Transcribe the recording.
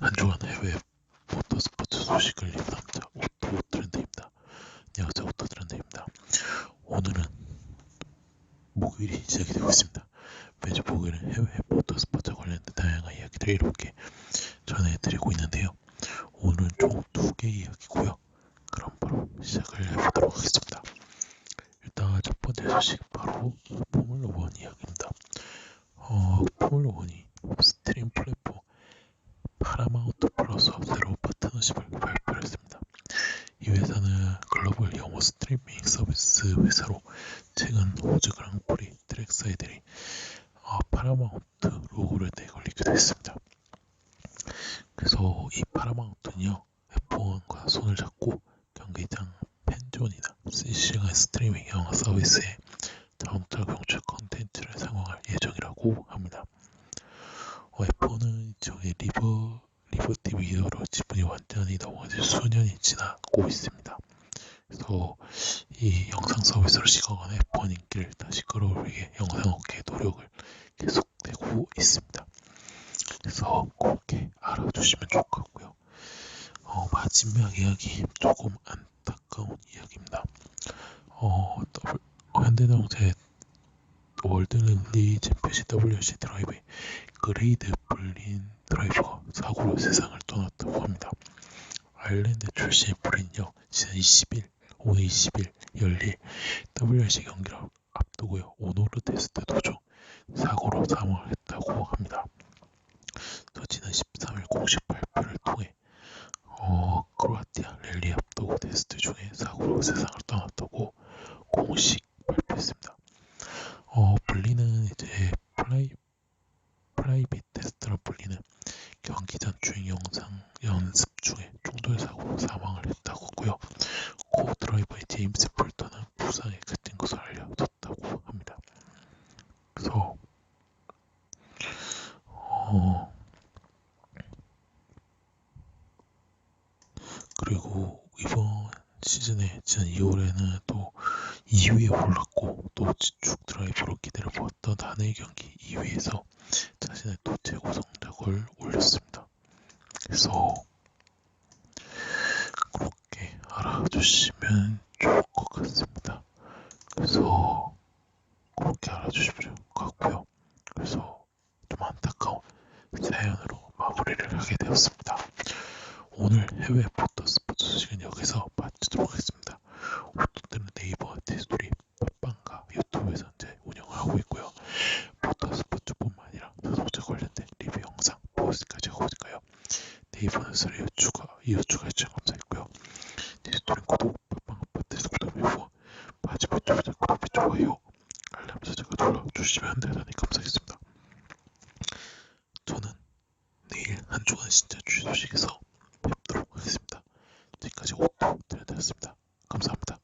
한 주간 해외 모터스포츠 소식을 남자 오토 트렌드입니다. 안녕하세요 오토 트렌드입니다. 오늘은 목요일이 시작이 되고 있습니다. 매주 목요일은 해외 모터스포츠 관련된 다양한 이야기들을 이렇게 전해드리고 있는데요. 오늘은 총 두개 이야기고요. 그럼 바로 시작을 해보도록 하겠습니다. 일단 첫 번째 소식 바로 포뮬러 원 이야기입니다. 어, 포뮬러 원이 스트림 플랫 30일 발표를 했습니다. 이 회사는 글로벌 영어 스트리밍 서비스 회사로 최근 호주 그랑프리 트랙사이들이 어, 아, 파라마운트 로고를 내걸리기도 했습니다. 그래서 이 파라마운트는요, F1과 손을 잡고 경기장 팬존이나 실시간 스트리밍 영화 서비스에 다음 달 경출 컨텐츠를 상황할 예정이라고 합니다. 어, F1은 저의 리버 리버티 위어로 지분이 완전히 넘어질 수년이 지나고 있습니다. 그래서 이 영상 서비스로 시각한 F1 인기를 다시 끌어올리기 위해 영상 업계의 노력을 계속되고 있습니다. 그래서 그렇게 알아두시면 좋을 것 같고요. 어, 마지막 이야기 조금 안타까운 이야기입니다. 어, 어, 현대자동차의 월드랠리 챔피언십 WRC 드라이브에 그레이드 블린 드라이버가 사고로 세상을 떠났다고 합니다. 아일랜드 출신의 블린요 지난 20일 오늘 20일 열릴 WRC 경기를 앞두고요 오노르 테스트 도중 사고로 사망을 했다고 합니다. 또 지난 13일 공식 발표를 통해 어, 크로아티아 랠리 앞두고 테스트 중에 사고로 세상을 떠났다고 공식 발표했습니다. 어, 블리는 이제 플라이 프라이빗 기전 주행 영상 연습 중에 충돌 사고로 사망을 했다고 하고요. 코 드라이버의 제임스 풀터는 부상에 긋은 것으로 알려졌다고 합니다. 그래서 어 그리고 이번 시즌에 지난 2월에는 또 2위에 올랐고 또 지축 드라이버로 기대를 보았던 한해 경기 2위에서 자신의 또 최고 성적을 올렸습니다. 그래서 그렇게 알아주시면 좋을 것 같습니다. 그래서 그렇게 알아주시면 좋을 것 같고요. 그래서 좀 안타까운 사연으로 마무리를 하게 되었습니다. 오늘 해외 포터 스포츠 소식은 여기서 마치도록 하겠습니다. 오토들은 네이버 테스토리 팟빵과 유튜브에서 현재 운영을 하고 있고요. 포터 스포츠뿐만 아니라 자동차 관련된 리뷰 영상 보스까지 하고 있으니까요. 네이버 뉴스를 추가 이어 추가해주셔서 감사했고요. 테스토리 구독 팟빵 아파트에서 구독 후 마지막 주자 구독 좋아요 알람 설정을 눌러주시면 대단히 감사하겠습니다. 저는 내일 한 주간 진짜 주소식에서 뵙도록 하겠습니다. 지금까지 오토 드렸습니다. 감사합니다.